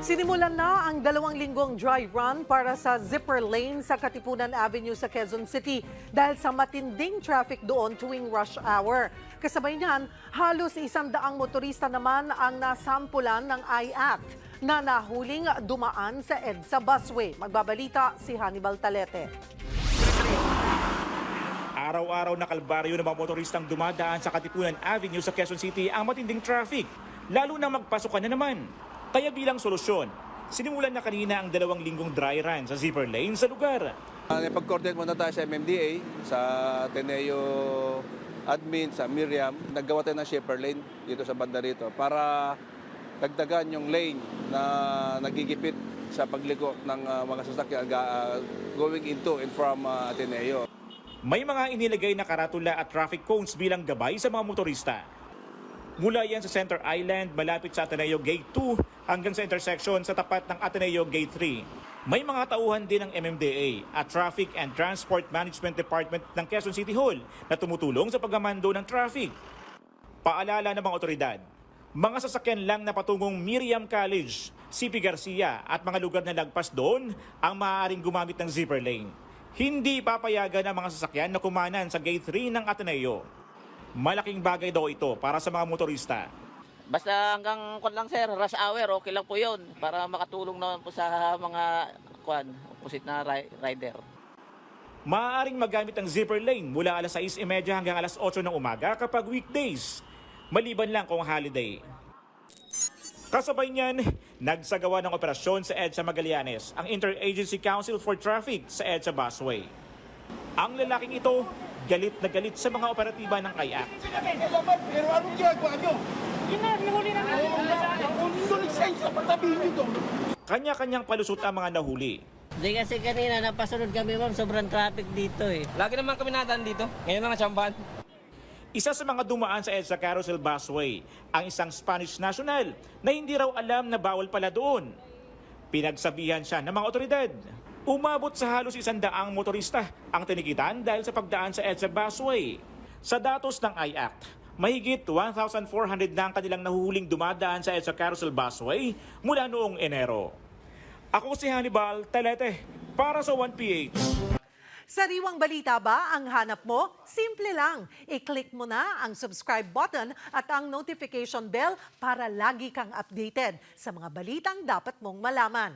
Sinimulan na ang dalawang linggong dry run para sa zipper lane sa Katipunan Avenue sa Quezon City dahil sa matinding traffic doon tuwing rush hour. Kasabay niyan, halos isang daang motorista naman ang nasampulan ng I-Act na nahuling dumaan sa EDSA busway. Magbabalita si Hannibal Talete. Araw-araw na kalbaryo ng mga motoristang dumadaan sa Katipunan Avenue sa Quezon City ang matinding traffic, lalo na magpasukan na naman. Kaya bilang solusyon, sinimulan na kanina ang dalawang linggong dry run sa zipper lane sa lugar. Uh, Napag-coordinate muna tayo sa MMDA, sa Ateneo Admin, sa Miriam. Naggawa tayo ng shaper lane dito sa banda rito para dagdagan yung lane na nagigipit sa pagliko ng uh, mga sasakyan uh, going into and from uh, Ateneo. May mga inilagay na karatula at traffic cones bilang gabay sa mga motorista. Mula yan sa Center Island, malapit sa Ateneo Gate 2 hanggang sa intersection sa tapat ng Ateneo Gate 3. May mga tauhan din ng MMDA at Traffic and Transport Management Department ng Quezon City Hall na tumutulong sa pagmamando ng traffic. Paalala ng mga otoridad, mga sasakyan lang na patungong Miriam College, CP Garcia at mga lugar na lagpas doon ang maaaring gumamit ng zipper lane. Hindi papayagan ang mga sasakyan na kumanan sa Gate 3 ng Ateneo. Malaking bagay daw ito para sa mga motorista. Basta hanggang kwan lang sir, rush hour, okay lang po yun. Para makatulong naman po sa mga kwan, opposite na ri- rider. Maaaring magamit ang zipper lane mula alas 6.30 hanggang alas 8 ng umaga kapag weekdays. Maliban lang kung holiday. Kasabay niyan, nagsagawa ng operasyon sa EDSA Magallanes, ang Interagency Council for Traffic sa EDSA Busway. Ang lalaking ito, galit na galit sa mga operatiba ng kayak. Pero anong ginagawa nyo? Yun na, nahuli namin. Ang lisensya, patabihin nyo to. Kanya-kanyang palusot ang mga nahuli. Hindi kasi kanina napasunod kami ma'am, sobrang traffic dito eh. Lagi naman kami nadaan dito. Ngayon lang natsambahan. Isa sa mga dumaan sa EDSA Carousel Busway, ang isang Spanish national na hindi raw alam na bawal pala doon. Pinagsabihan siya ng mga otoridad. Umabot sa halos isandaang motorista ang tinikitan dahil sa pagdaan sa EDSA Busway. Sa datos ng IACT, mahigit 1,400 na ang kanilang nahuhuling dumadaan sa EDSA Carousel Busway mula noong Enero. Ako si Hannibal Talete para sa 1PH. Sariwang balita ba ang hanap mo? Simple lang. I-click mo na ang subscribe button at ang notification bell para lagi kang updated sa mga balitang dapat mong malaman.